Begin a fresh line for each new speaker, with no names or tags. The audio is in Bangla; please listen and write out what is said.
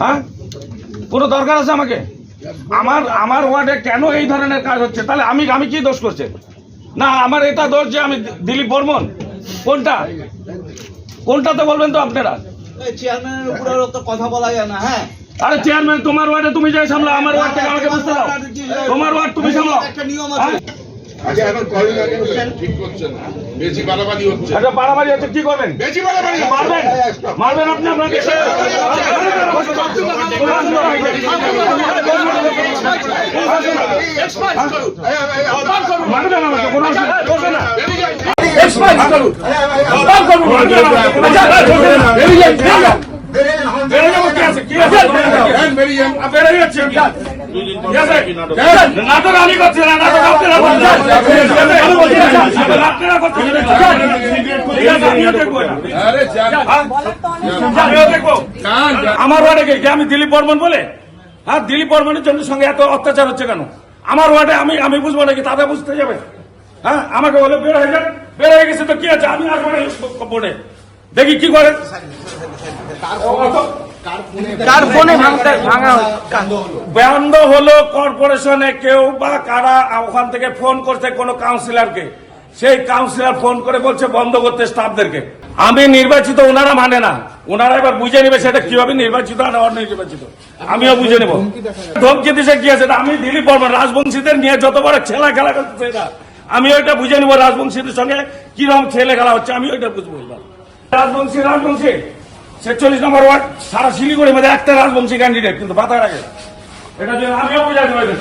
হ্যাঁ? কোনো দরকার আছে আমাকে? আমার আমার ওয়ার্ডে কেন এই ধরনের কাজ হচ্ছে? তাহলে আমি আমি কি দোষ করছে? না আমার এটা দোষ যে আমি দিলীপ বর্মন। কোনটা? কোনটা তো বলবেন তো আপনারা?
চেয়ারম্যানের উপরে তো কথা বলা যায় না হ্যাঁ।
আরে চেয়ারম্যান তোমার ওয়ার্ডে তুমি যাই সামলাও আমার ওয়ার্ড থেকে আমাকে বুঝতে দাও। তোমার ওয়ার্ড তুমি সামলাও।
একটা নিয়ম আছে।
হ্যাঁ?
আগে এখন কয়েন ঠিক করছেন বেশি বাড়াবাড়ি হচ্ছে
আচ্ছা বাড়াবাড়ি হচ্ছে কি করবেন
বেশি বাড়াবাড়ি
মারবেন মারবেন আপনি আপনাকে মারবেন আমাকে কোনো অসুবিধা না বেড়ে যাব কি আছে কি আছে
যান, বেরিয়ে যান।
বেড়ে যাচ্ছে কি আছে? কি আছে? নাটক আমি করছি না আমার ওয়ার্ডে কে আমি দিলীপ বর্মন বলে? হ্যাঁ দিলীপ বর্মনের জন্য সঙ্গে এত অত্যাচার হচ্ছে কেন? আমার ওয়ার্ডে আমি আমি বুঝব নাকি? তাদের বুঝতে যাবে। হ্যাঁ আমাকে বলে বের হয়ে বের হয়ে গেছে তো কি আছে? আমি আসব দেখি কি করে।
কার ফোনে ভাঙতে ভাঙা
বন্ধ হলো। কর্পোরেশনে কেউ বা কারা ওখান থেকে ফোন করছে কোনো কাউন্সিলরকে। সেই কাউন্সিলর ফোন করে বলছে বন্ধ করতে স্টাফদেরকে। আমি নির্বাচিত ওনারা মানে না। ওনারা এবার বুঝে নেবে সেটা কীভাবে নির্বাচিত আর অনির্বাচিত। আমিও বুঝে নেব। ধমকি দিছে কি আছে? আমি দিলীপ বর্মন রাজবংশীদের নিয়ে যত বড় খেলা খেলা করতেছে এরা আমি ওইটা বুঝে নিব রাজবংশীদের সঙ্গে কীরকম ছেলে খেলা হচ্ছে আমি ওইটা বুঝব। রাজবংশী রাজবংশী ছেচল্লিশ নম্বর ওয়ার্ড, সারা শিলিগুড়ির মধ্যে একটা রাজবংশী ক্যান্ডিডেট কিন্তু বাতায় রাখে এটা যদি আমিও বুঝাতে পারি।